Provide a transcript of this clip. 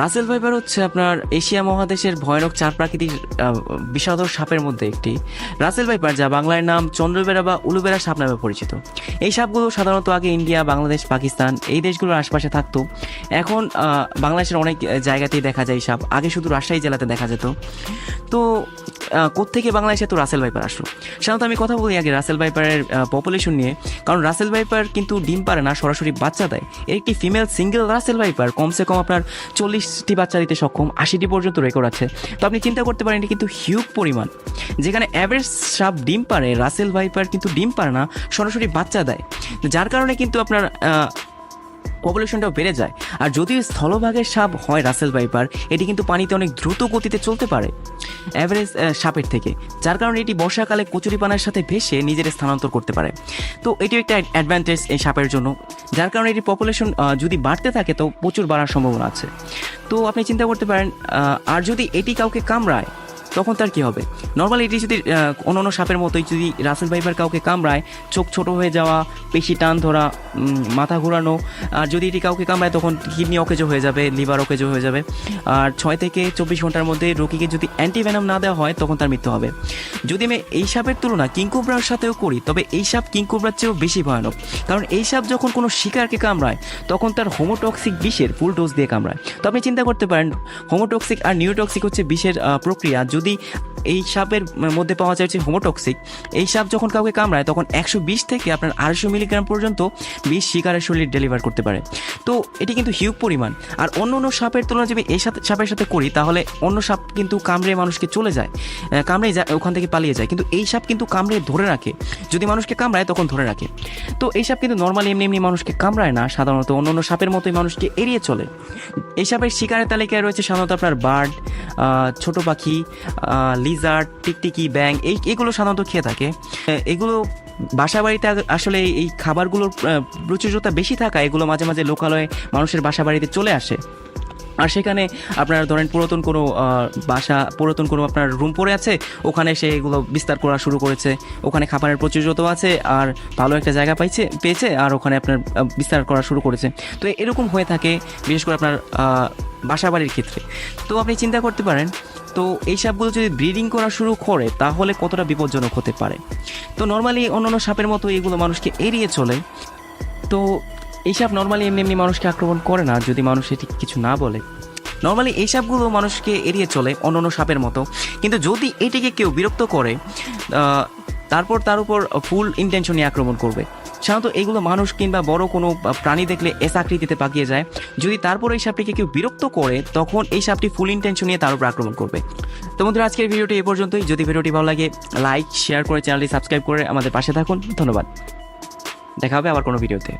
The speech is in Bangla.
রাসেল ভাইপার হচ্ছে আপনার এশিয়া মহাদেশের ভয়ানক চার প্রাকৃতিক বিষাদর সাপের মধ্যে একটি। রাসেল ভাইপার যা বাংলার নাম চন্দ্রবেড়া বা উলুবেড়া সাপ নামে পরিচিত। এই সাপগুলো সাধারণত আগে ইন্ডিয়া, বাংলাদেশ, পাকিস্তান এই দেশগুলোর আশপাশে থাকতো। এখন বাংলাদেশের অনেক জায়গাতেই দেখা যায় সাপ। আগে শুধু রাজশাহী জেলাতে দেখা যেত। তো কোত্থেকে বাংলাদেশে তো রাসেল ভাইপার আসলো? সাধারণত আমি কথা বলি আগে রাসেল ভাইপারের পপুলেশন নিয়ে। কারণ রাসেল ভাইপার কিন্তু ডিম পারে না, সরাসরি বাচ্চা দেয়। এর একটি ফিমেল সিঙ্গেল রাসেল ভাইপার কমসে কম আপনার চল্লিশটি বাচ্চা দিতে সক্ষম, আশিটি পর্যন্ত রেকর্ড আছে। তো আপনি চিন্তা করতে পারেন, এটা কিন্তু হিউজ পরিমাণ। যেখানে অ্যাভারেজ সাপ ডিম পারে রাসেল ভাইপার কিন্তু ডিম পারে না, সরাসরি বাচ্চা দেয়। যার কারণে কিন্তু আপনার পপুলেশনটাও বেড়ে যায়। আর যদিও স্থলভাগের সাপ হয় রাসেল ভাইপার এটি কিন্তু পানিতে অনেক দ্রুত গতিতে চলতে পারে। অ্যাভারেজ সাপের থেকে, যার কারণে এটি বর্ষাকালে কচুরিপানার সাথে ভেসে নিজের স্থানান্তর করতে পারে। তো এটি একটা অ্যাডভান্টেজ এই সাপের জন্য, যার কারণে এটি পপুলেশন যদি বাড়তে থাকে, তো প্রচুর বাড়ার সম্ভাবনা আছে। তো আপনি চিন্তা করতে পারেন আর যদি এটি কাউকে কামড়ায় তখন তার কি হবে? নর্মালি এটি যদি অন্য অন্য সাপের মতোই যদি রাসেল ভাইপার কাউকে কামড়ায়, চোখ ছোট হয়ে যাওয়া, পেশি টান ধরা মাথা ঘোরানো, আর যদি এটি কাউকে কামড়ায় তখন কিডনি অকেজো হয়ে যাবে, লিভার অকেজো হয়ে যাবে। আর ছয় থেকে চব্বিশ ঘণ্টার মধ্যে রোগীকে যদি অ্যান্টিভেনাম না দেওয়া হয়, তখন তার মৃত্যু হবে। যদি আমি এই সাপের তুলনা কিংকুবরার সাথেও করি, তবে এই সাপ কিংকুবরার চেয়েও বেশি ভয়ানক। কারণ এই সাপ যখন কোনো শিকারকে কামড়ায়, তখন তার হোমোটক্সিক বিষের ফুল ডোজ দিয়ে কামড়ায়। তো আপনি চিন্তা করতে পারেন হোমোটক্সিক আর নিউটক্সিক হচ্ছে বিষের প্রক্রিয়া। যদি এই সাপের মধ্যে পাওয়া যায় হচ্ছে হোমোটক্সিক এই সাপ যখন কাউকে কামড়ায়, তখন একশো বিশ থেকে আপনার আড়াইশো মিলিগ্রাম পর্যন্ত বিষ শিকারের শরীর ডেলিভার করতে পারে। তো এটি কিন্তু হিউজ পরিমাণ। আর অন্য অন্য সাপের তুলনায় যদি এই সাথে সাপের সাথে করি, তাহলে অন্য সাপ কিন্তু কামড়ে মানুষকে চলে যায় কামড়ে যায়, ওখান থেকে পালিয়ে যায়। কিন্তু এই সাপ কিন্তু কামড়ে ধরে রাখে। যদি মানুষকে কামড়ায়, তখন ধরে রাখে। তো এই সাপ কিন্তু নর্মালি এমনি এমনি মানুষকে কামড়ায় না, সাধারণত অন্য অন্য সাপের মতোই মানুষকে এড়িয়ে চলে। এই সাপের শিকারের তালিকায় রয়েছে সাধারণত আপনার বার্ড ছোট পাখি লিজার্ড টিকটিকি ব্যাং এই এগুলো সাধারণত খেয়ে থাকে। এগুলো বাসা বাড়িতে আসলে এই- খাবারগুলোর প্রচুরতা বেশি থাকা, এগুলো মাঝে মাঝে লোকালয়ে মানুষের বাসা বাড়িতে চলে আসে। আর সেখানে আপনার ধরেন পুরাতন কোনো বাসা, পুরাতন কোনো আপনার রুম পড়ে আছে, ওখানে সে এগুলো বিস্তার করা শুরু করেছে। ওখানে খাবারের প্রচুরতাও আছে, আর ভালো একটা জায়গা পাইছে, পেয়েছে, আর ওখানে আপনার বিস্তার করা শুরু করেছে। তো এরকম হয়ে থাকে, বিশেষ করে আপনার বাসা বাড়ির ক্ষেত্রে। তো আপনি চিন্তা করতে পারেন তো এই সাপগুলো যদি ব্রিডিং করা শুরু করে, তাহলে কতটা বিপজ্জনক হতে পারে? তো নর্মালি অন্যান্য সাপের মতো এগুলো মানুষকে এড়িয়ে চলে। তো এই সাপ নর্মালি এমনি এমনি মানুষকে আক্রমণ করে না, যদি মানুষ এটি কিছু না বলে। নর্মালি এই সাপগুলো মানুষকে এড়িয়ে চলে অন্য অন্য সাপের মতো। কিন্তু যদি এটিকে কেউ বিরক্ত করে তারপর তার উপর ফুল ইন্টেনশন নিয়ে আক্রমণ করবে। সাধারণত এগুলো মানুষ কিংবা বড় কোনো প্রাণী দেখলে এস আকৃতিতে পাকিয়ে যায়। যদি তারপর এই সাপটিকে কেউ বিরক্ত করে, তখন এই সাপটি ফুল ইন্টেনশন নিয়ে তার উপর আক্রমণ করবে। তো বন্ধুরা, আজকের ভিডিওটি এ পর্যন্তই। যদি ভিডিওটি ভালো লাগে লাইক শেয়ার করে চ্যানেলটি সাবস্ক্রাইব করে আমাদের পাশে থাকুন। ধন্যবাদ। দেখা হবে আবার কোনো ভিডিওতে।